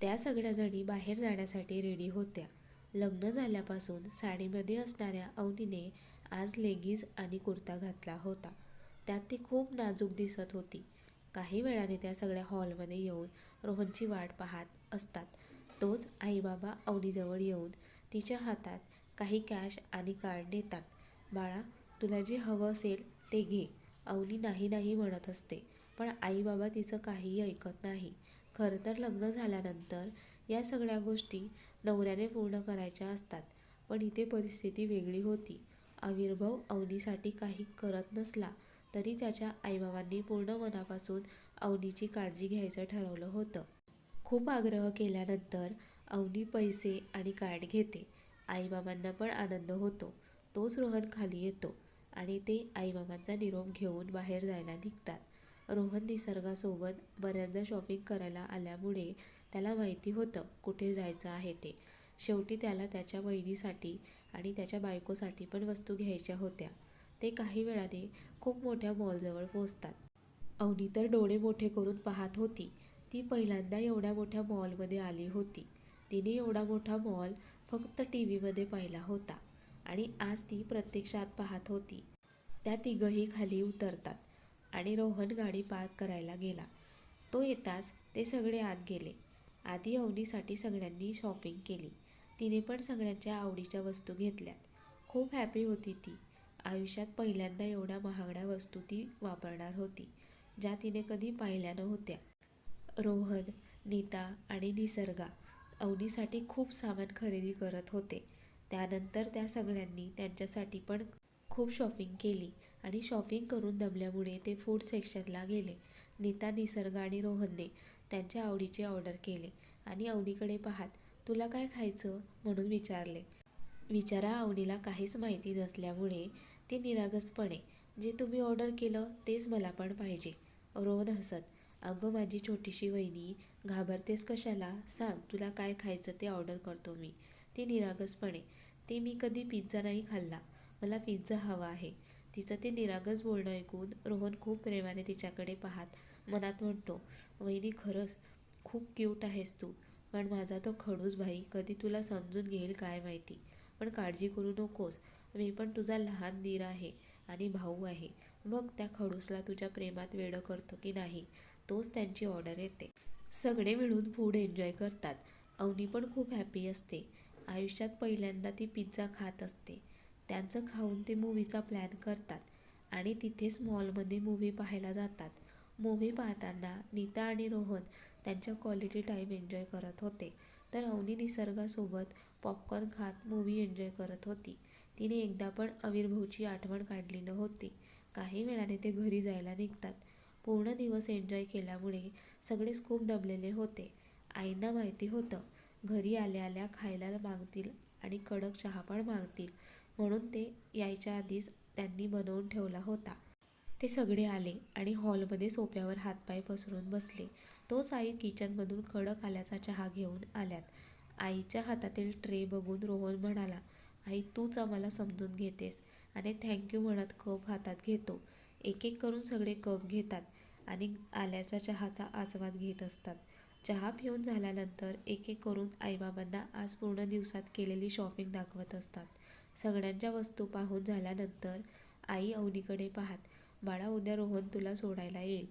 त्या सगळ्या जणी बाहेर जाण्यासाठी रेडी होत्या. लग्न झाल्यापासून साडीमध्ये असणाऱ्या अवनीने आज लेगीज आणि कुर्ता घातला होता. त्यात ती खूप नाजूक दिसत होती. काही वेळाने त्या सगळ्या हॉलमध्ये येऊन रोहनची वाट पाहत असतात. तोच आईबाबा अवनीजवळ येऊन तिच्या हातात काही कॅश आणि कार्ड देतात. "बाळा, तुला जे हवं असेल ते घे. " अवनी नाही नाही म्हणत असते. पण आईबाबा तिचं काहीही ऐकत नाही. खरं तर लग्न झाल्यानंतर या सगळ्या गोष्टी नवऱ्याने पूर्ण करायच्या असतात. पण इथे परिस्थिती वेगळी होती. आविर्भव अवनीसाठी काही करत नसला तरी त्याच्या आईबाबांनी पूर्ण मनापासून अवनीची काळजी घ्यायचं ठरवलं होतं. खूप आग्रह केल्यानंतर अवनी पैसे आणि कार्ड घेते. आई-बाबांना पण आनंद होतो. तोच रोहन खाली येतो आणि ते आईबाबांचा निरोप घेऊन बाहेर जायला निघतात. रोहन निसर्गासोबत बऱ्याचदा शॉपिंग करायला आल्यामुळे त्याला माहिती होतं कुठे जायचं आहे ते. शेवटी त्याला त्याच्या बहिणीसाठी आणि त्याच्या बायकोसाठी पण वस्तू घ्यायच्या होत्या. ते काही वेळाने खूप मोठ्या मॉलजवळ पोहोचतात. अवनी तर डोळे मोठे करून पाहत होती. ती पहिल्यांदा एवढ्या मोठ्या मॉलमध्ये आली होती. तिने एवढा मोठा मॉल फक्त टी व्हीमध्ये पाहिला होता आणि आज ती प्रत्यक्षात पाहत होती. त्या तिघंही खाली उतरतात आणि रोहन गाडी पार्क करायला गेला. तो येताच ते सगळे आत गेले. आधी अवनीसाठी सगळ्यांनी शॉपिंग केली. तिने पण सगळ्यांच्या आवडीच्या वस्तू घेतल्यात. खूप हॅपी होती ती. आयुष्यात पहिल्यांदा एवढ्या महागड्या वस्तू ती वापरणार होती, ज्या तिने कधी पाहिल्या नव्हत्या. रोहन, नीता आणि निसर्गा अवनीसाठी खूप सामान खरेदी करत होते. त्यानंतर त्या सगळ्यांनी त्यांच्यासाठी पण खूप शॉपिंग केली आणि शॉपिंग करून दमल्यामुळे ते फूड सेक्शनला गेले. नीता, निसर्ग आणि रोहनने त्यांच्या आवडीचे ऑर्डर केले आणि अवनीकडे पाहात तुला काय खायचं म्हणून विचारले. विचारा अवनीला काहीच माहिती नसल्यामुळे ती निरागसपणे जे तुम्ही ऑर्डर केलं तेच मला पण पाहिजे. रोहन हसत अगं माझी छोटीशी वहिनी, घाबरतेस कशाला सांग तुला काय खायचं ते ऑर्डर करतो मी. ती निरागसपणे ते मी कधी पिझ्झा नाही खाल्ला, मला पिझ्झा हवा आहे. तिचं ते निरागस बोलणं ऐकून रोहन खूप प्रेमाने तिच्याकडे पाहात मनात म्हणतो वहिनी खरंच खूप क्यूट आहेस तू. पण माझा तो खडूस भाई कधी तुला समजून घेईल काय माहिती. पण काळजी करू नकोस, मी पण तुझा लहान दीर आहे आणि भाऊ आहे. मग त्या खडूसला तुझ्या प्रेमात वेडं करतो की नाही. तोच त्यांची ऑर्डर येते. सगळे मिळून फूड एन्जॉय करतात. अवनी पण खूप हॅपी असते. आयुष्यात पहिल्यांदा ती पिझ्झा खात असते. त्यांचं खाऊन ते मूव्हीचा प्लॅन करतात आणि तिथेच मॉलमध्ये मूव्ही पाहायला जातात. मूव्ही पाहताना नीता आणि रोहन त्यांच्या क्वालिटी टाईम एन्जॉय करत होते तर अवनी निसर्गासोबत पॉपकॉर्न खात मूव्ही एन्जॉय करत होती. तिने एकदा पण अविर्भावची आठवण काढली नव्हती. काही वेळाने ते घरी जायला निघतात. पूर्ण दिवस एन्जॉय केल्यामुळे सगळेच खूप दमलेले होते. आईंना माहिती होतं घरी आल्या आल्या खायला मागतील आणि कडक चहा पण मागतील म्हणून ते यायच्या आधीच त्यांनी बनवून ठेवला होता. ते सगळे आले आणि हॉलमध्ये सोप्यावर हातपाय पसरून बसले. तोच आई किचनमधून कडक आल्याचा चहा घेऊन आल्यात. आईच्या हातातील ट्रे बघून रोहन म्हणाला आई तूच आम्हाला समजून घेतेस आणि थँक्यू म्हणत कप हातात घेतो. एक-एक करून सगळे कप घेतात आणि आल्याचा चहाचा आस्वाद घेत असतात. चहा पिऊन झाल्यानंतर एक-एक करून आईबाबांना आज पूर्ण दिवसात केलेली शॉपिंग दाखवत असतात. सगळ्यांच्या वस्तू पाहून झाल्यानंतर आई अवनीकडे पाहात बाळा उद्या रोहन तुला सोडायला येईल.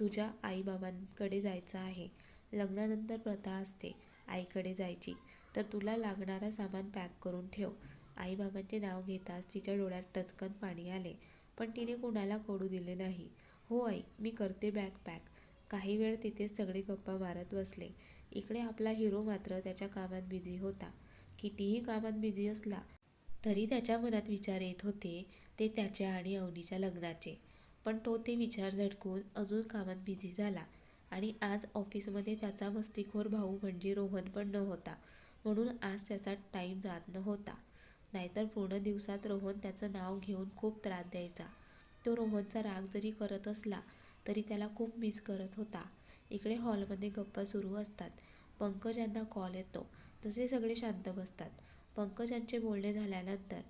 तुझ्या आईबाबांकडे जायचं आहे. लग्नानंतर प्रथा असते आईकडे जायची तर तुला लागणारं सामान पॅक करून ठेव. आईबाबांचे नाव घेताच तिच्या डोळ्यात टचकन पाणी आले. पण तिने कुणाला कोडू दिले नाही. हो आई मी करते बॅग पॅक. काही वेळ तिथेच सगळे गप्पा मारत बसले. इकडे आपला हिरो मात्र त्याच्या कामात बिझी होता. कितीही कामात बिझी असला तरी त्याच्या मनात विचार येत होते ते त्याच्या आणि अवनीच्या लग्नाचे. पण तो ते विचार झटकून अजून कामात बिझी झाला आणि आज ऑफिसमध्ये त्याचा मस्तीखोर भाऊ म्हणजे रोहन पण नव्हता म्हणून आज त्याचा टाईम जात नव्हता. नाहीतर पूर्ण दिवसात रोहन त्याचं नाव घेऊन खूप त्रास द्यायचा. तो रोहनचा राग जरी करत असला तरी त्याला खूप मिस करत होता. इकडे हॉलमध्ये गप्पा सुरू असतात. पंकज यांना कॉल येतो तसे सगळे शांत बसतात. पंकजांचे बोलणे झाल्यानंतर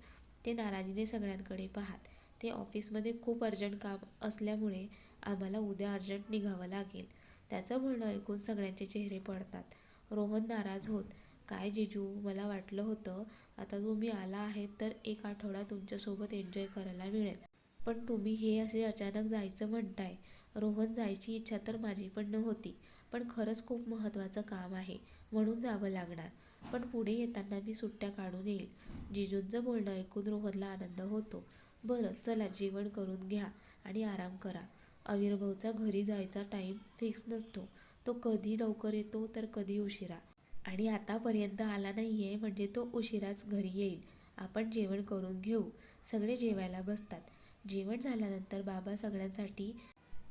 ते नाराजीने सगळ्यांकडे पाहात ते ऑफिसमध्ये खूप अर्जंट काम असल्यामुळे आम्हाला उद्या अर्जंट निघावं लागेल. त्याचं म्हणणं ऐकून सगळ्यांचे चेहरे पडतात. रोहन नाराज होत काय जिजू मला वाटलं होतं आता तुम्ही आला आहेत तर एक आठवडा तुमच्यासोबत एन्जॉय करायला मिळेल पण तुम्ही हे असे अचानक जायचं म्हणताय रोहन जायची इच्छा तर माझी पण नव्हती पण खरंच खूप महत्त्वाचं काम आहे म्हणून जावं लागणार पण पुढे येताना मी सुट्ट्या काढून येईल. जिजूंचं बोलणं ऐकून रोहनला आनंद होतो. बरं चला जेवण करून घ्या आणि आराम करा. अविर्भावचा घरी जायचा टाईम फिक्स नसतो. तो कधी लवकर येतो तर कधी उशिरा. आणि आतापर्यंत आला नाही आहे म्हणजे तो उशिराच घरी येईल. आपण जेवण करून घेऊ. सगळे जेवायला बसतात. जेवण झाल्यानंतर बाबा सगळ्यांसाठी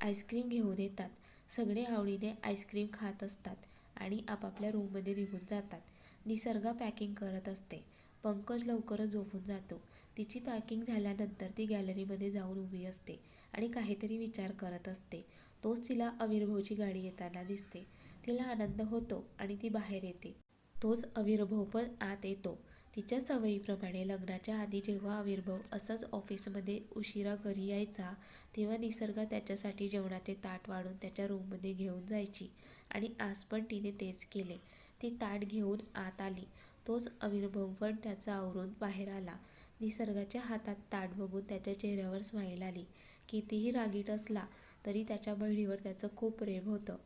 आईस्क्रीम घेऊन येतात. सगळे आवडीने आईस्क्रीम खात असतात आणि आपापल्या रूममध्ये निघून जातात. निसर्गा पॅकिंग करत असते. पंकज लवकरच झोपून जातो. तिची पॅकिंग झाल्यानंतर ती गॅलरीमध्ये जाऊन उभी असते आणि काहीतरी विचार करत असते. तोच तिला अविर्भवची गाडी येताना दिसते. तिला आनंद होतो आणि ती बाहेर येते. तोच अविर्भव पण आत येतो. तिच्या सवयीप्रमाणे लग्नाच्या आधी जेव्हा अविर्भव असंच ऑफिसमध्ये उशिरा घरी यायचा तेव्हा निसर्गा त्याच्यासाठी जेवणाचे ताट वाढून त्याच्या रूममध्ये घेऊन जायची आणि आज पण तिने तेच केले. ती ताट घेऊन आत आली. तोच अविर्भाव पण त्याचा आवरून बाहेर आला. निसर्गाच्या हातात ताट बघून त्याच्या चेहऱ्यावर स्माईल आली. कितीही रागीट असला तरी त्याच्या बहिणीवर त्याचं खूप प्रेम होतं.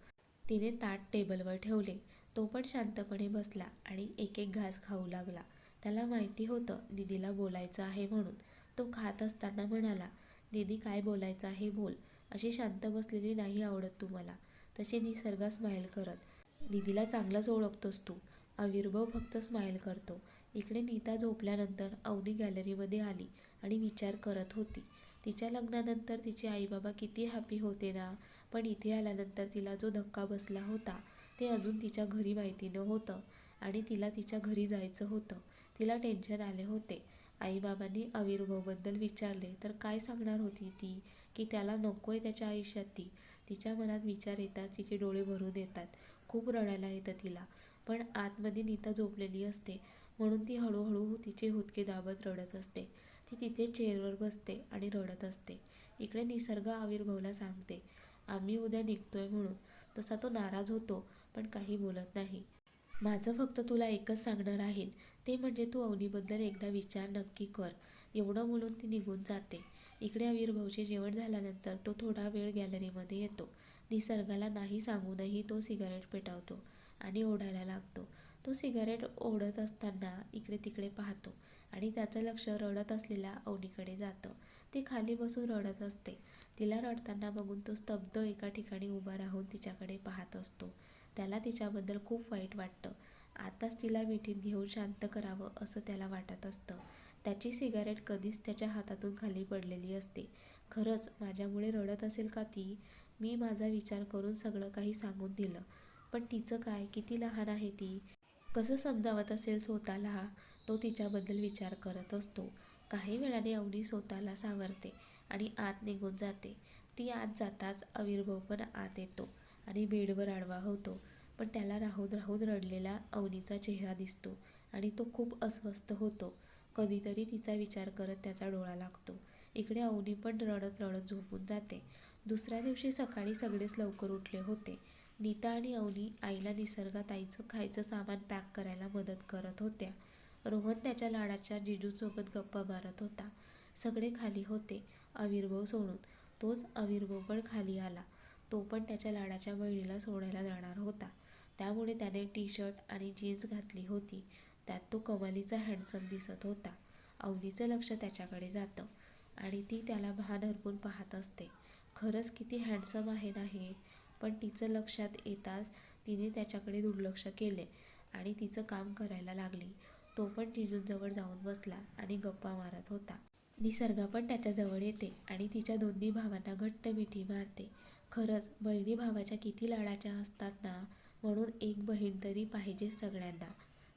तिने ताट टेबलवर ठेवले. तो पण शांतपणे बसला आणि एक एक घास खाऊ लागला. त्याला माहिती होतं दीदीला बोलायचं आहे म्हणून. तो खात असताना म्हणाला दीदी काय बोलायचं आहे बोल. अशी शांत बसलेली नाही आवडत तुम्हाला तशी निसर्गा स्माईल करत. दीदीला चांगलाच ओळखतोस तू. आविर्भव फक्त स्माईल करतो. इकडे नीता झोपल्यानंतर अवनी गॅलरीमध्ये आली आणि विचार करत होती. तिच्या लग्नानंतर तिचे आईबाबा किती हॅपी होते ना? पण इथे आल्यानंतर तिला जो धक्का बसला होता ते अजून तिच्या घरी माहिती नव्हतं आणि तिला तिच्या घरी जायचं होतं. तिला टेन्शन आले होते. आईबाबांनी अविर्भावबद्दल विचारले तर काय सांगणार होती ती? की त्याला नको आहे त्याच्या आयुष्यात ती? तिच्या मनात विचार येतात तिचे डोळे भरून येतात. खूप रडायला येतं तिला. पण आतमध्ये नीता झोपलेली असते. म्हणून ती हळूहळू तिचे हुतके दाबत रडत असते. ती तिथे चेअरवर बसते आणि रडत असते. इकडे निसर्ग आविर्भवला सांगते. आम्ही उद्या निघतोय म्हणून. तसा तो नाराज होतो पण काही बोलत नाही. माझं फक्त तुला एकच सांगणार आहे. ते म्हणजे तू अवनीबद्दल एकदा विचार नक्की कर. एवढं बोलून ती निघून जाते. इकडे आविर्भावचे जेवण झाल्यानंतर तो थोडा वेळ गॅलरीमध्ये येतो. निसर्गाला नाही सांगूनही तो सिगारेट पेटवतो आणि ओढायला लागतो. तो सिगारेट ओढत असताना इकडे तिकडे पाहतो आणि त्याचं लक्ष रडत असलेल्या अवनीकडे जातं. ती खाली बसून रडत असते. तिला रडताना बघून तो स्तब्ध एका ठिकाणी उभा राहून तिच्याकडे पाहत असतो. त्याला तिच्याबद्दल खूप वाईट वाटतं. आताच तिला मिठीत घेऊन शांत करावं असं त्याला वाटत असतं. त्याची सिगारेट कधीच त्याच्या हातातून खाली पडलेली असते. खरंच माझ्यामुळे रडत असेल का ती? मी माझा विचार करून सगळं काही सांगून दिलं. पण तिचं काय? किती लहान आहे ती? कसं समजावत असेल स्वतःला? तो तिच्याबद्दल विचार करत असतो. काही वेळाने अवनी स्वतःला सावरते आणि आत निघून जाते. ती आत जाताच अविर्भाव पण आत येतो आणि बेडवर आडवा होतो. पण त्याला राहून राहून रडलेला अवनीचा चेहरा दिसतो आणि तो खूप अस्वस्थ होतो. कधीतरी तिचा विचार करत त्याचा डोळा लागतो. इकडे अवनी पण रडत रडत झोपून जाते. दुसऱ्या दिवशी सकाळी सगळेच लवकर उठले होते. नीता आणि अवनी आईला निसर्गात आईचं खायचं सामान पॅक करायला मदत करत होत्या. रोहन त्याच्या लाडाच्या जिजूसोबत गप्पा मारत होता. सगळे खाली होते अविर्भव सोडून. तोच अविर्भव पण खाली आला. तो पण त्याच्या लाडाच्या बहिणीला सोडायला जाणार होता. त्यामुळे त्याने टी शर्ट आणि जीन्स घातली होती. त्यात तो कमालीचा हँडसम दिसत होता. अवनीचं लक्ष त्याच्याकडे जातं. आणि ती त्याला भान हरपून पाहत असते. खरंच किती हँडसम आहे ना हे? पण तिचं लक्षात येताच तिने त्याच्याकडे दुर्लक्ष केले आणि तिचं काम करायला लागली. तो पण जिजूंजवळ जाऊन बसला आणि गप्पा मारत होता. निसर्गा पण त्याच्याजवळ येते आणि तिच्या दोन्ही भावांना घट्ट मिठी मारते. खरंच बहिणी भावाच्या किती लाडाच्या असतात ना? म्हणून एक बहीण तरी पाहिजे सगळ्यांना.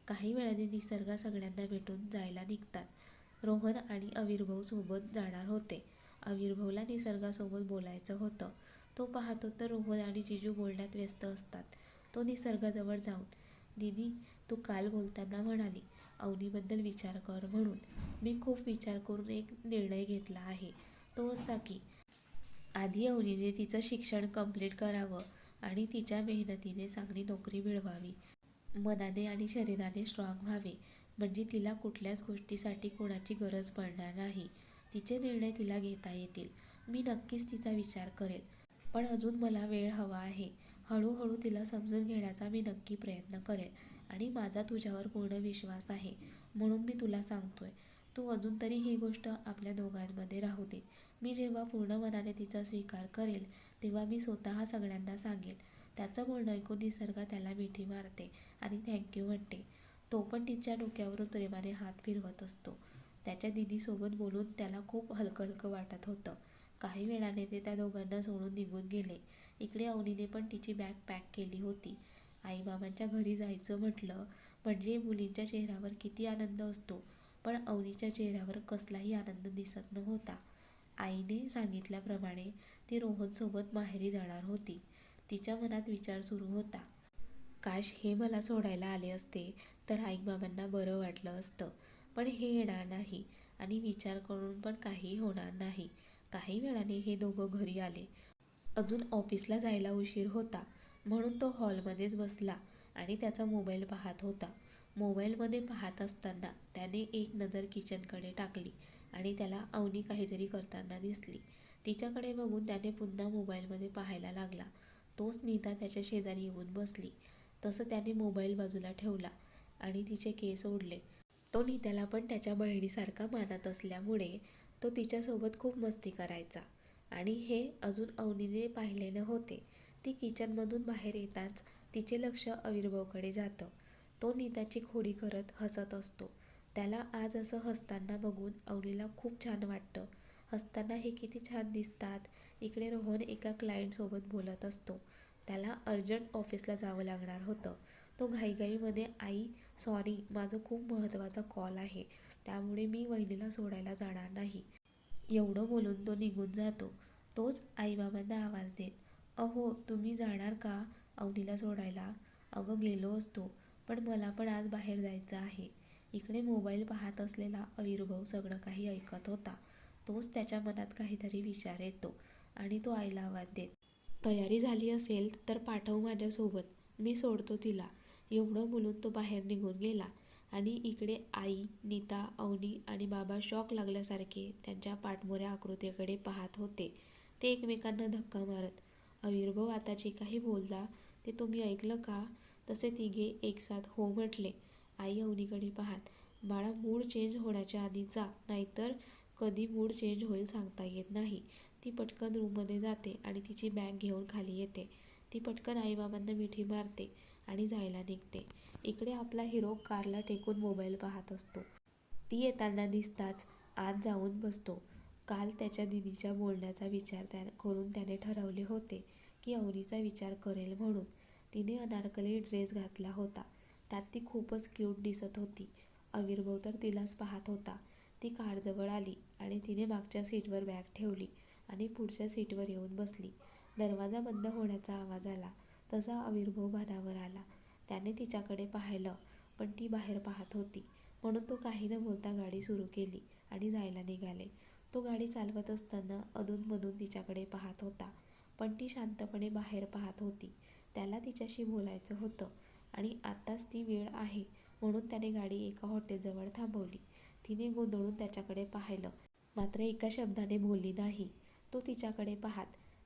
काही वेळाने निसर्गा सगळ्यांना भेटून जायला निघतात. रोहन आणि अविर्भाव सोबत जाणार होते. अविर्भवला निसर्गासोबत बोलायचं होतं. तो पाहतो तर रोहन आणि जिजू बोलण्यात व्यस्त असतात. तो निसर्गाजवळ जाऊन दिदी तू काल बोलताना म्हणाली अवनीबद्दल विचार कर म्हणून. मी खूप विचार करून एक निर्णय घेतला आहे. तो असा की आधी अवनीने तिचं शिक्षण कंप्लीट करावं आणि तिच्या मेहनतीने चांगली नोकरी मिळवावी. मनाने आणि शरीराने स्ट्रॉंग व्हावे. म्हणजे तिला कुठल्याच गोष्टीसाठी कोणाची गरज पडणार नाही. तिचे निर्णय तिला घेता येतील. मी नक्कीच तिचा विचार करेल. पण अजून मला वेळ हवा आहे. हळूहळू तिला समजून घेण्याचा मी नक्की प्रयत्न करेल आणि माझा तुझ्यावर पूर्ण विश्वास आहे म्हणून मी तुला सांगतोय. तू अजून तरी ही गोष्ट आपल्या दोघांमध्ये राहू दे. मी जेव्हा पूर्ण मनाने तिचा स्वीकार करेल तेव्हा मी स्वतः सगळ्यांना सांगेल. त्याचं बोलणं ऐकून निसर्गा त्याला मिठी मारते आणि थँक्यू म्हणते. तो पण तिच्या डोक्यावरून प्रेमाने हात फिरवत असतो. त्याच्या दिदीसोबत बोलून त्याला खूप हलकं हलकं वाटत होतं. काही वेळाने ते त्या दोघांना सोडून निघून गेले. इकडे अवनीने पण तिची बॅग पॅक केली होती. आईबाबांच्या घरी जायचं म्हटलं म्हणजे मुलींच्या चेहऱ्यावर किती आनंद असतो. पण अवनीच्या चेहऱ्यावर कसलाही आनंद दिसत नव्हता. आईने सांगितल्याप्रमाणे ती रोहनसोबत माहेरी जाणार होती. तिच्या मनात विचार सुरू होता. काश हे मला सोडायला आले असते तर आईबाबांना बरं वाटलं असतं. पण हे येणार नाही आणि विचार करून पण काही होणार नाही. काही वेळाने हे दोघं घरी आले. अजून ऑफिसला जायला उशीर होता. म्हणून तो हॉलमध्येच बसला आणि त्याचा मोबाईल पाहत होता. मोबाईलमध्ये पाहत असताना त्याने एक नजर किचनकडे टाकली आणि त्याला अवनी काहीतरी करताना दिसली. तिच्याकडे बघून त्याने पुन्हा मोबाईलमध्ये पाहायला लागला. तोच नीता त्याच्या शेजारी येऊन बसली. तसं त्याने मोबाईल बाजूला ठेवला आणि तिचे केस ओढले. तो नीताला पण त्याच्या बहिणीसारखा मानत असल्यामुळे तो तिच्यासोबत खूप मस्ती करायचा आणि हे अजून अवनीने पाहिले होते ती किचनमधून बाहेर येताच तिचे लक्ष अविर्भावकडे जातं. तो नीताची खोडी करत हसत असतो. त्याला आज असं हसताना बघून अवनीला खूप छान वाटतं. हसताना हे किती छान दिसतात. इकडे रोहन एका क्लायंटसोबत बोलत असतो. त्याला अर्जंट ऑफिसला जावं लागणार होतं. तो घाईघाईमध्ये आई सॉरी माझं खूप महत्त्वाचा कॉल आहे त्यामुळे मी वहिनीला सोडायला जाणार नाही. एवढं बोलून तो निघून जातो. तोच आईबाबांना आवाज देत अहो तुम्ही जाणार का अवनीला सोडायला? अगं गेलो असतो पण मला पण आज बाहेर जायचं आहे. इकडे मोबाईल पाहत असलेला अविर्भाव सगळं काही ऐकत होता. तोच त्याच्या मनात काहीतरी विचार येतो आणि तो आईला आवाज देत तयारी झाली असेल तर पाठव माझ्यासोबत. मी सोडतो तिला. एवढं बोलून तो बाहेर निघून गेला. आणि इकडे आई नीता अवनी आणि बाबा शॉक लागल्यासारखे त्यांच्या पाठमोऱ्या आकृतीकडे पाहत होते. ते एकमेकांना धक्का मारत. अविर्भाव आता जे काही बोलला ते तुम्ही ऐकलं का? तसे तिघे एकसाथ हो म्हटले. आई अवनीकडे पाहत बाळा मूड चेंज होण्याच्या आधी जा नाहीतर कधी मूड चेंज होईल सांगता येत नाही. ती पटकन रूममध्ये जाते आणि तिची बॅग घेऊन खाली येते. ती पटकन आईबाबांना मिठी मारते आणि जायला निघते. इकडे आपला हिरो कारला टेकून मोबाईल पाहत असतो. ती येताना दिसताच आत जाऊन बसतो. काल त्याच्या दिदीच्या बोलण्याचा विचार त्या करून त्याने ठरवले होते की अवनीचा विचार करेल म्हणून. तिने अनारकली ड्रेस घातला होता. त्यात ती खूपच क्यूट दिसत होती. अविर्भव तर तिलाच पाहत होता. ती कारजवळ आली आणि तिने मागच्या सीटवर बॅग ठेवली. आणि पुढच्या सीटवर येऊन बसली. दरवाजा बंद होण्याचा आवाज आला. तसा अविर्भाव मनावर आला. त्याने तिच्याकडे पाहिलं पण ती बाहेर पाहत होती. म्हणून तो काही न बोलता गाडी सुरू केली आणि जायला निघाले. तो गाडी चालवत असताना अधूनमधून तिच्याकडे पाहत होता. पण ती शांतपणे बाहेर पाहत होती. त्याला तिच्याशी बोलायचं होतं आणि आत्ताच ती वेळ आहे म्हणून त्याने गाडी एका हॉटेलजवळ थांबवली. तिने गोंधळून त्याच्याकडे पाहिलं. मात्र एका शब्दाने बोलली नाही. तो तिच्याकडे पाहात.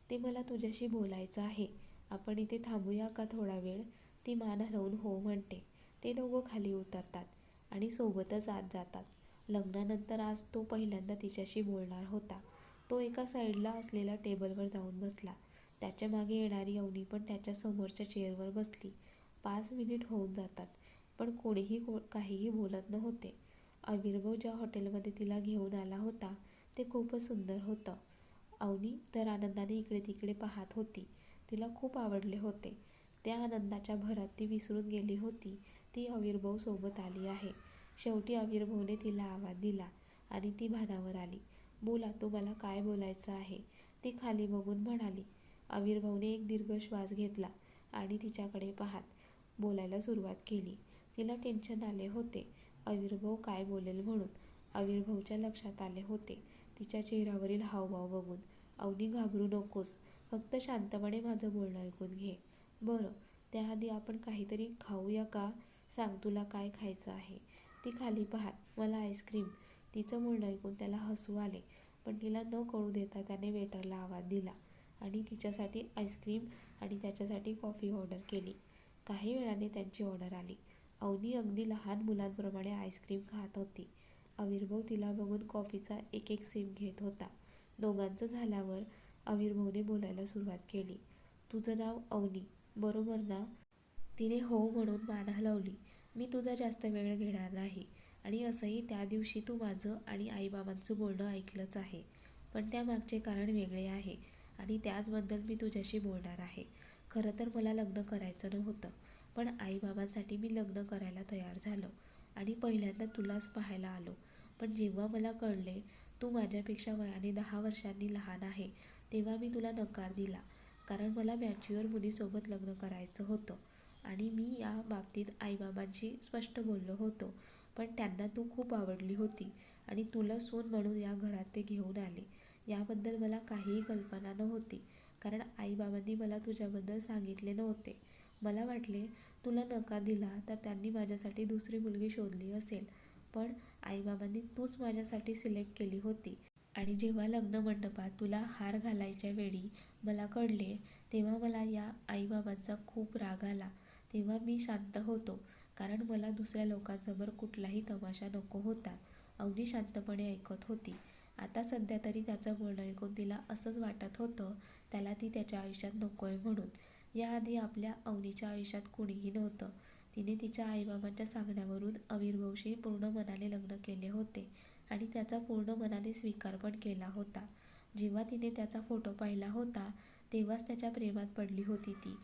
ते मला तुझ्याशी बोलायचं आहे. आपण इथे थांबूया का थोडा वेळ? ती मान हलवून हो म्हणते. ते दोघं खाली उतरतात आणि सोबतच आत जातात. लग्नानंतर आज तो पहिल्यांदा तिच्याशी बोलणार होता. तो एका साईडला असलेल्या टेबलवर जाऊन बसला. त्याच्यामागे येणारी अवनी पण त्याच्या समोरच्या चेअरवर बसली. पाच मिनिट होऊन जातात पण कोणीही को काहीही बोलत नव्हते. अविर्भव ज्या हॉटेलमध्ये तिला घेऊन आला होता ते खूपच सुंदर होतं. अवनी तर आनंदाने इकडे तिकडे पाहत होती. तिला खूप आवडले होते. त्या आनंदाच्या भरात ती विसरून गेली होती. ती अविर्भाव सोबत आली आहे. शेवटी अविर्भावने तिला आवाज दिला आणि ती भानावर आली. बोला तुम्हाला काय बोलायचं आहे? ती खाली बघून म्हणाली. अविर्भावने एक दीर्घ श्वास घेतला आणि तिच्याकडे पाहत बोलायला सुरुवात केली. तिला टेन्शन आले होते. अविर्भाव काय बोलेल म्हणून? अविर्भावच्या लक्षात आले होते. तिच्या चेहऱ्यावरील हावभाव बघून अवनी घाबरू नकोस फक्त शांतपणे माझं बोलणं ऐकून घे. बरं त्याआधी आपण काहीतरी खाऊया का? सांग तुला काय खायचं आहे ती खाली पहा मला आईस्क्रीम. तिचं बोलणं ऐकून त्याला हसू आले पण तिला न कळू देता त्याने वेटरला आवाज दिला आणि तिच्यासाठी आईस्क्रीम आणि त्याच्यासाठी कॉफी ऑर्डर केली. काही वेळाने त्यांची ऑर्डर आली. अवनी अगदी लहान मुलांप्रमाणे आईस्क्रीम खात होती. अविर्भव तिला बघून कॉफीचा एक एक सिप घेत होता. दोघांचं झाल्यावर अविर्भवने बोलायला सुरुवात केली. तुझं नाव अवनी. बरोबर ना? तिने हो म्हणून मान हलवली मी तुझा जास्त वेळ घेणार नाही. आणि असंही त्या दिवशी तू माझं आणि आईबाबांचं बोलणं ऐकलंच आहे. पण त्यामागचे कारण वेगळे आहे. आणि त्याचबद्दल मी तुझ्याशी बोलणार आहे. खरं तर मला लग्न करायचं नव्हतं. पण आईबाबांसाठी मी लग्न करायला तयार झालो. आणि पहिल्यांदा तुलाच पाहायला आलो. पण जेव्हा मला कळले तू माझ्यापेक्षा वयाने दहा वर्षांनी लहान आहे तेव्हा मी तुला नकार दिला. कारण मला मॅच्युअर मुलीसोबत लग्न करायचं होतं आणि मी या बाबतीत आईबाबांशी स्पष्ट बोललो होतो. पण त्यांना तू खूप आवडली होती आणि तुला सून म्हणून या घरात ते घेऊन आले. याबद्दल मला काहीही कल्पना नव्हती. कारण आईबाबांनी मला तुझ्याबद्दल सांगितले नव्हते. मला वाटले तुला नकार दिला तर त्यांनी माझ्यासाठी दुसरी मुलगी शोधली असेल. पण आईबाबांनी तूच माझ्यासाठी सिलेक्ट केली होती. आणि जेव्हा लग्न मंडपात तुला हार घालायच्या वेळी मला कळले तेव्हा मला या आईबाबांचा खूप राग आला. तेव्हा मी शांत होतो कारण मला दुसऱ्या लोकांसमोर कुठलाही तमाशा नको होता. अवनी शांतपणे ऐकत होती. आता सध्या तरी त्याचं बोलणं ऐकून तिला असंच वाटत होतं त्याला ती त्याच्या आयुष्यात नको आहे म्हणून. याआधी आपल्या अवनीच्या आयुष्यात कुणीही नव्हतं. तिने तिच्या आईबाबांच्या सांगण्यावरून अविर्भवशी पूर्ण मनाने लग्न केले होते आणि त्याचा पूर्ण मनाने स्वीकार पण केला होता. जेव्हा तिने त्याचा फोटो पाहिला होता तेव्हाच त्याच्या प्रेमात पडली होती ती.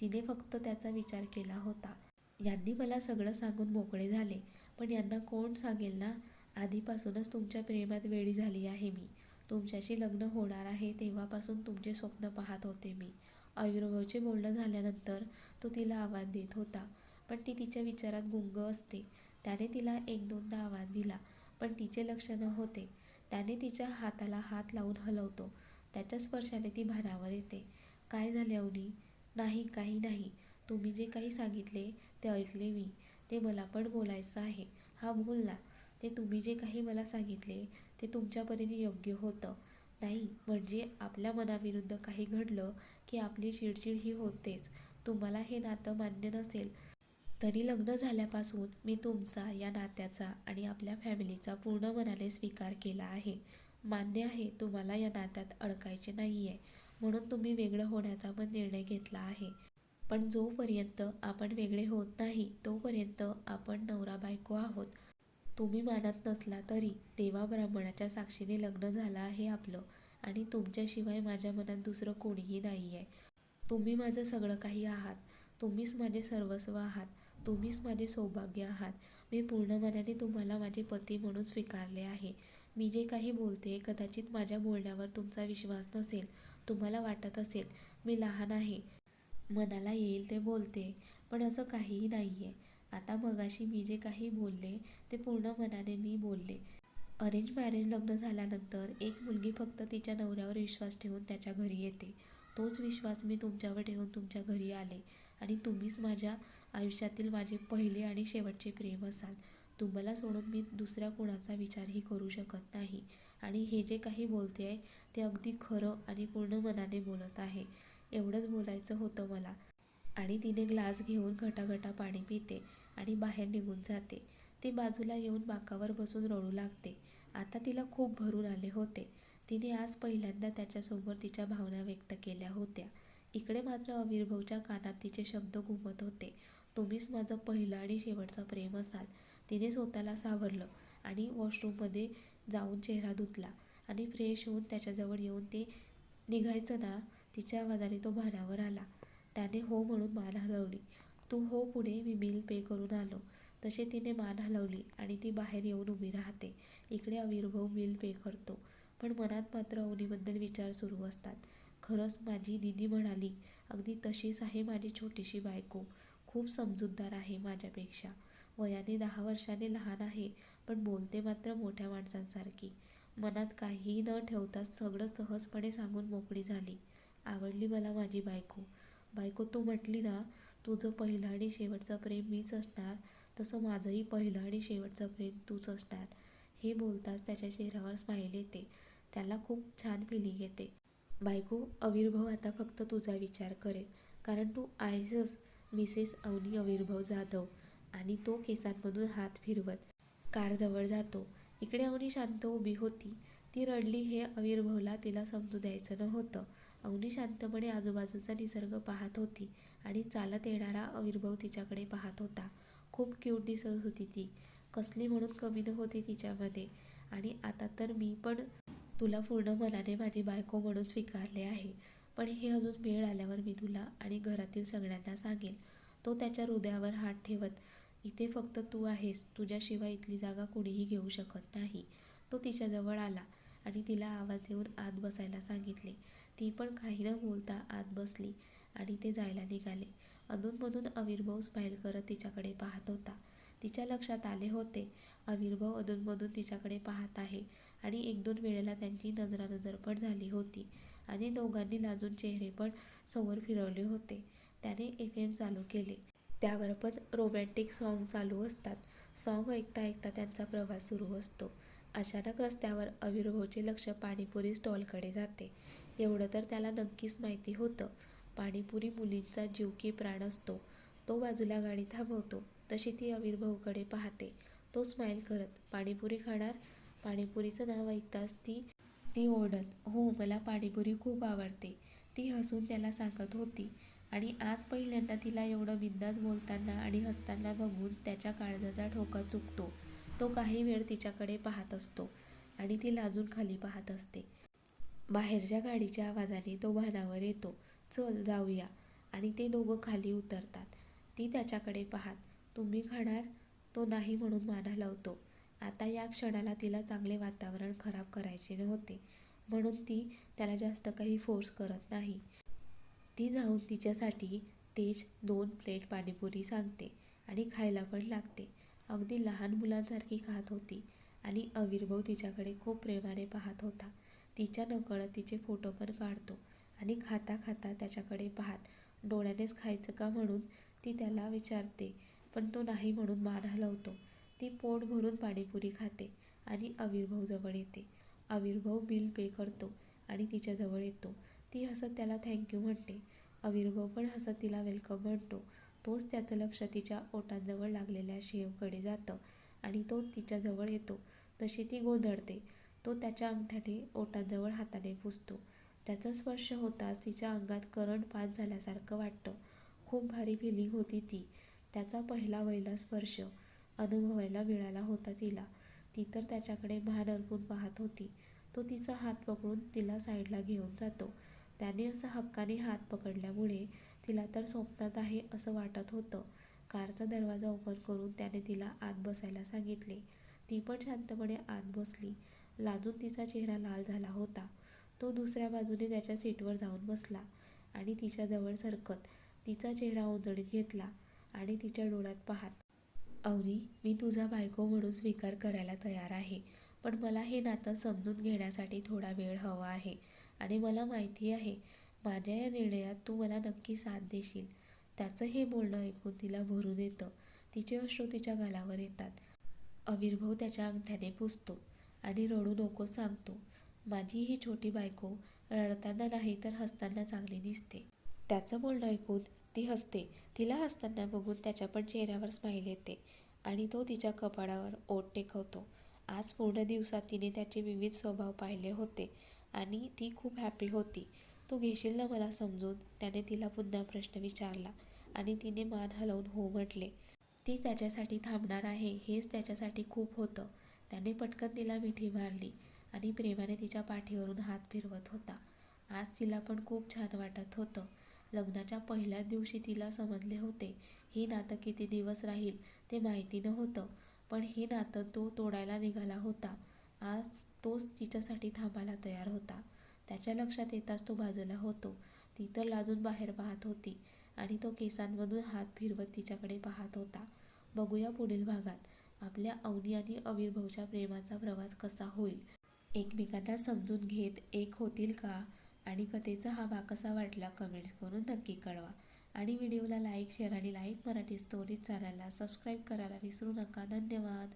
तिने फक्त त्याचा विचार केला होता. यांनी मला सगळं सांगून मोकळे झाले पण यांना कोण सांगेल ना? आधीपासूनच तुमच्या प्रेमात वेळी झाली आहे मी. तुमच्याशी लग्न होणार आहे तेव्हापासून तुमचे स्वप्न पाहत होते मी. आयुर्वेचे बोलणं झाल्यानंतर तो तिला आवाज देत होता. पण ती तिच्या विचारात गुंग असते. त्याने तिला एक दोनदा आवाज दिला पण तिचे लक्ष न होते. त्याने तिच्या हाताला हात लावून हलवतो. त्याच्या स्पर्शाने ती भानावर येते. काय झाले अवनी? नाही काही नाही. तुम्ही जे काही सांगितले ते ऐकले मी. ते मला पण बोलायचं आहे. हा बोल ना. ते तुम्ही जे काही मला सांगितले ते तुमच्या परीने योग्य होतं. नाही म्हणजे आपल्या मनाविरुद्ध काही घडलं की आपली चिडचिड ही होतेच. तुम्हाला हे नातं मान्य नसेल तरी लग्न झाल्यापासून मी तुमचा या नात्याचा आणि आपल्या फॅमिलीचा पूर्ण मनाने स्वीकार केला आहे. मान्य आहे तुम्हाला या नात्यात अडकायचे नाही आहे म्हणून तुम्ही वेगळं होण्याचा पण निर्णय घेतला आहे. पण जोपर्यंत आपण वेगळे होत नाही तोपर्यंत आपण नवरा बायको आहोत. तुम्ही मानत नसला तरी देवा ब्राह्मणाच्या साक्षीने लग्न झालं आहे आपलं आणि तुमच्याशिवाय माझ्या मनात दुसरं कोणीही नाही आहे तुम्ही माझं सगळं काही आहात. तुम्हीच माझे सर्वस्व आहात. तुम्हीच माझे सौभाग्य आहात. मी पूर्ण मनाने तुम्हाला माझे पती म्हणून स्वीकारले आहे. मी जे काही बोलते कदाचित माझ्या बोलण्यावर तुमचा विश्वास नसेल. तुम्हाला वाटत असेल मी लहान आहे. मनाला येईल ते बोलते पण असं काहीही नाही आहे आता मगाशी मी जे काही बोलले ते पूर्ण मनाने मी बोलले. अरेंज मॅरेज लग्न झाल्यानंतर एक मुलगी फक्त तिच्या नवऱ्यावर विश्वास ठेवून त्याच्या घरी येते. तोच विश्वास मी तुमच्यावर ठेवून तुमच्या घरी आले. आणि तुम्हीच माझ्या आयुष्यातील माझे पहिले आणि शेवटचे प्रेम असाल. तुम्हाला सोडून मी दुसऱ्या कुणाचा विचारही करू शकत नाही. आणि हे जे काही बोलते आहे ते अगदी खरं आणि पूर्ण मनाने बोलत आहे. एवढंच बोलायचं होतं मला. आणि तिने ग्लास घेऊन घटाघटा पाणी पिते. आणि बाहेर निघून जाते. ती बाजूला येऊन बाकावर बसून रडू लागते. आता तिला खूप भरून आले होते. तिने आज पहिल्यांदा त्याच्यासमोर तिच्या भावना व्यक्त केल्या होत्या. इकडे मात्र अविर्भवच्या कानात तिचे शब्द घुमत होते. तुम्हीच माझं पहिलं आणि शेवटचं प्रेम असाल. तिने स्वतःला सावरलं आणि वॉशरूममध्ये जाऊन चेहरा धुतला आणि फ्रेश होऊन त्याच्याजवळ येऊन ते निघायचं ना? तिच्या आवाजाने तो भानावर आला. त्याने हो म्हणून मान हलवली. तू हो पुढे मी बिल पे करून आलो. तसे तिने मान हलवली आणि ती बाहेर येऊन उभी राहते. इकडे अविर्भाव बिल पे करतो. पण मनात मात्र अवनीबद्दल विचार सुरू असतात. खरंच माझी दिदी म्हणाली अगदी तशीच आहे माझी छोटीशी बायको. खूप समजूतदार आहे माझ्यापेक्षा. वयाने दहा वर्षाने लहान आहे पण बोलते मात्र मोठ्या माणसांसारखी. मनात काहीही न ठेवता सगळं सहजपणे सांगून मोकळी झाली. आवडली मला माझी बायको. बायको तू म्हटली ना तुझं पहिलं आणि शेवटचं प्रेम मीच असणार तसं माझंही पहिलं आणि शेवटचं प्रेम तूच असणार. हे बोलताच त्याच्या चेहऱ्यावर स्माईल येते. त्याला खूप छान फिलिंग येते. बायको अविर्भाव आता फक्त तुझा विचार करेल. कारण तू आहेसच मिसेस अवनी अविर्भाव जाधव आणि तो केसांमधून हात फिरवत कारजवळ जातो. इकडे अवनी शांत उभी होती. ती रडली हे अविर्भवला तिला समजू द्यायचं नव्हतं. अवनी शांतपणे आजूबाजूचा निसर्ग पाहत होती आणि चालत येणारा अविर्भव तिच्याकडे पाहत होता. खूप क्यूट दिसत होती ती. कसली म्हणून कमी नव्हती तिच्यामध्ये. आणि आता तर मी पण तुला पूर्ण मनाने माझी बायको म्हणून स्वीकारले आहे. पण हे अजून वेळ आल्यावर मी तुला आणि घरातील सगळ्यांना सांगेन. तो त्याच्या हृदयावर हात ठेवत इथे फक्त तू आहेस. तुझ्याशिवाय इथली जागा कुणीही घेऊ शकत नाही. तो तिच्याजवळ आला आणि तिला आवाज देऊन आत बसायला सांगितले. ती पण काही न बोलता आत बसली आणि ते जायला निघाले. अधूनमधून अविर्भाव स्माईल करत तिच्याकडे पाहत होता. तिच्या लक्षात आले होते. अविर्भाव अधूनमधून तिच्याकडे पाहत आहे आणि एक दोन वेळेला त्यांची नजरानजर पण झाली होती आणि दोघांनी लाजून चेहरे पण समोर फिरवले होते. त्याने एफ एम चालू केले. त्यावर पण रोमॅन्टिक सॉन्ग चालू असतात. सॉन्ग ऐकता ऐकता त्यांचा प्रवास सुरू असतो. अचानक रस्त्यावर अविर्भवचे लक्ष पाणीपुरी स्टॉलकडे जाते. एवढं तर त्याला नक्कीच माहिती होतं. पाणीपुरी मुलींचा जीव की प्राण असतो. तो बाजूला गाडी थांबवतो. तशी ती अविर्भावकडे पाहते. तो स्माईल करत पाणीपुरी खाणार? पाणीपुरीचं नाव ऐकताच ती ती ओढत हो मला पाणीपुरी खूप आवडते. ती हसून त्याला सांगत होती. आणि आज पहिल्यांदा तिला एवढं बिंदास बोलताना आणि हसताना बघून त्याच्या काळजाचा ठोका चुकतो. तो काही वेळ तिच्याकडे पाहत असतो आणि ती लाजून खाली पाहत असते. बाहेरच्या गाडीच्या आवाजाने तो भानावर येतो. चल जाऊया. आणि ते दोघं खाली उतरतात. ती त्याच्याकडे पाहत तुम्ही खाणार? तो नाही म्हणून माना लावतो. आता या क्षणाला तिला चांगले वातावरण खराब करायचे नव्हते. म्हणून ती त्याला जास्त काही फोर्स करत नाही. ती जाऊन तिच्यासाठी तेज दोन प्लेट पाणीपुरी सांगते आणि खायला पण लागते. अगदी लहान मुलांसारखी खात होती आणि अविर्भव तिच्याकडे खूप प्रेमाने पाहत होता. तिच्या नकळत तिचे फोटो पण काढतो आणि खाता खाता त्याच्याकडे पाहत डोळ्यानेच खायचं का म्हणून ती त्याला विचारते पण तो नाही म्हणून मान हलवतो. ती पोट भरून पाणीपुरी खाते आणि अविर्भवजवळ येते. अविर्भव बिल पे करतो आणि तिच्याजवळ येतो. ती हसत त्याला थँक्यू म्हणते. अविर्भव पण हसत तिला वेलकम म्हणतो. तोच त्याचं लक्ष तिच्या ओटांजवळ लागलेल्या शेवकडे जातं आणि तो तिच्याजवळ येतो. तशी ती गोंधळते. तो त्याच्या अंगठ्याने ओटांजवळ हाताने पुसतो. त्याचा स्पर्श होताच तिच्या अंगात करंट पास झाल्यासारखं वाटतं. खूप भारी फिलिंग होती ती. त्याचा पहिला वहिला स्पर्श अनुभवायला मिळाला होता तिला. ती तर त्याच्याकडे भान अर्पून पाहत होती. तो तिचा हात पकडून तिला साईडला घेऊन जातो. त्याने असा हक्काने हात पकडल्यामुळे तिला तर स्वप्नात आहे असं वाटत होतं. कारचा दरवाजा ओपन करून त्याने तिला आत बसायला सांगितले. ती पण शांतपणे आत बसली. लाजून तिचा चेहरा लाल झाला होता. तो दुसऱ्या बाजूने त्याच्या सीटवर जाऊन बसला आणि तिच्याजवळ सरकत तिचा चेहरा ओंजळीत घेतला आणि तिच्या डोळ्यात पाहत अवनी मी तुझा बायको म्हणून स्वीकार करायला तयार आहे पण मला हे नातं समजून घेण्यासाठी थोडा वेळ हवा आहे आणि मला माहिती आहे माझ्या या निर्णयात तू मला नक्की साथ देशील त्याचं हे बोलणं ऐकून तिला भरून येतं. तिचे अश्रू तिच्या गालावर येतात. अविर्भाव त्याच्या अंगठ्याने पुसतो. आणि रडू नको सांगतो. माझी ही छोटी बायको रडताना नाही तर हसताना चांगली दिसते. त्याचं बोलणं ऐकून ती हसते. तिला हसताना बघून त्याच्या पण चेहऱ्यावर स्माईल येते आणि तो तिच्या कपाळावर ओट टेकवतो. आज पूर्ण दिवसात तिने त्याचे विविध स्वभाव पाहिले होते आणि ती खूप हॅपी होती. तू घेशील ना मला समजून? त्याने तिला पुन्हा प्रश्न विचारला आणि तिने मान हलवून हो म्हटले. ती त्याच्यासाठी थांबणार आहे हेच त्याच्यासाठी खूप होतं. त्याने पटकन तिला मिठी मारली आणि प्रेमाने तिच्या पाठीवरून हात फिरवत होता. आज तिला पण खूप छान वाटत होतं. लग्नाच्या पहिल्याच दिवशी तिला समजले होते हे नातं किती दिवस राहील ते माहिती नव्हतं पण हे नातं तो तोडायला निघाला होता. आज तोच तिच्यासाठी थांबायला तयार होता. त्याच्या लक्षात येताच तो बाजूला होतो. ती तर लाजून बाहेर पाहत होती आणि तो केसांमधून हात फिरवत तिच्याकडे पाहत होता. बघूया पुढील भागात. आपल्या अवनी आणि अविर्भावच्या प्रेमाचा प्रवास कसा होईल? एकमेकांना समजून घेत एक होतील का? आणि कथेचा हा भाग कसा वाटला? कमेंट्स करून नक्की कळवा. आणि व्हिडिओला लाईक शेअर आणि लाईव्ह मराठी स्टोरीज चॅनलला सबस्क्राईब करायला विसरू नका. धन्यवाद.